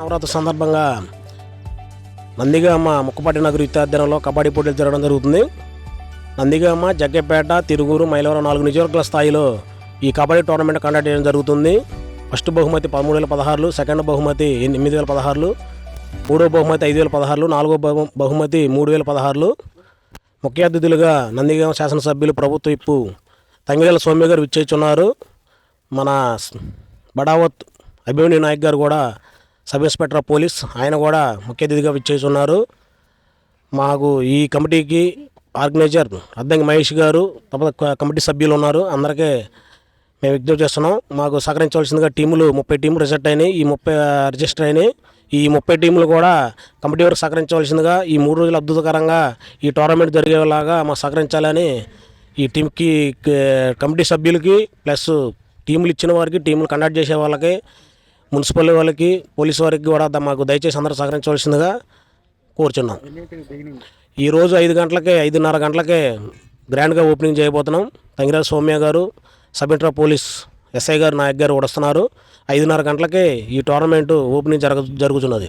నవరాత్రి సందర్భంగా నందిగామ ముక్కపాటి నగర్ విద్యార్థినంలో కబడ్డీ పోటీలు జరగడం జరుగుతుంది. నందిగామ జగ్గపేట తిరుగురు మైలవరం నాలుగు నియోజకవర్గాల స్థాయిలో ఈ కబడ్డీ టోర్నమెంట్ కండక్ట్ చేయడం జరుగుతుంది. ఫస్ట్ బహుమతి పదమూడు వేల పదహారులు సెకండ్ బహుమతి ఎనిమిది వేల పదహారులు మూడో బహుమతి ఐదు వేల పదహారులు నాలుగో బహు- బహుమతి మూడు వేల పదహారులు. ముఖ్య అతిథులుగా నందిగామ శాసనసభ్యులు ప్రభుత్వ ఇప్పు తంగిరేల సౌమ్య గారు విచ్చేస్తున్నారు. మన బడావత్ అభిమన్యు నాయక్ గారు కూడా సబ్ ఇన్స్పెక్టర్ ఆఫ్ పోలీస్ ఆయన కూడా ముఖ్య అతిథిగా విచ్చేస్తున్నారు. మాకు ఈ కమిటీకి ఆర్గనైజర్ అద్దంకి మహేష్ గారు తప్ప కమిటీ సభ్యులు ఉన్నారు. అందరికీ మేము విజ్ఞప్తి చేస్తున్నాం. మాకు సహకరించవలసిందిగా టీములు ముప్పై టీములు రిజెక్ట్ అయినాయి. ఈ ముప్పై రిజిస్టర్ అయినాయి. ఈ ముప్పై టీములు కూడా కమిటీ వరకు సహకరించవలసిందిగా ఈ మూడు రోజులు అద్భుతకరంగా ఈ టోర్నమెంట్ జరిగేలాగా మాకు సహకరించాలని ఈ టీంకి కమిటీ సభ్యులకి ప్లస్ టీములు ఇచ్చిన వారికి టీములు కండక్ట్ చేసే వాళ్ళకి మున్సిపల్ వాళ్ళకి పోలీస్ వారికి కూడా మాకు దయచేసి అందరూ సహకరించవలసిందిగా కోరుచున్నాం. ఈరోజు ఐదు గంటలకే ఐదున్నర గంటలకే గ్రాండ్గా ఓపెనింగ్ చేయబోతున్నాం. తంగిరాజు సౌమ్య గారు సబ్ ఇంటర్ పోలీస్ ఎస్ఐ గారు నాయక్ గారు కూడా వస్తున్నారు. ఐదున్నర గంటలకే ఈ టోర్నమెంటు ఓపెనింగ్ జరగ జరుగుతున్నది.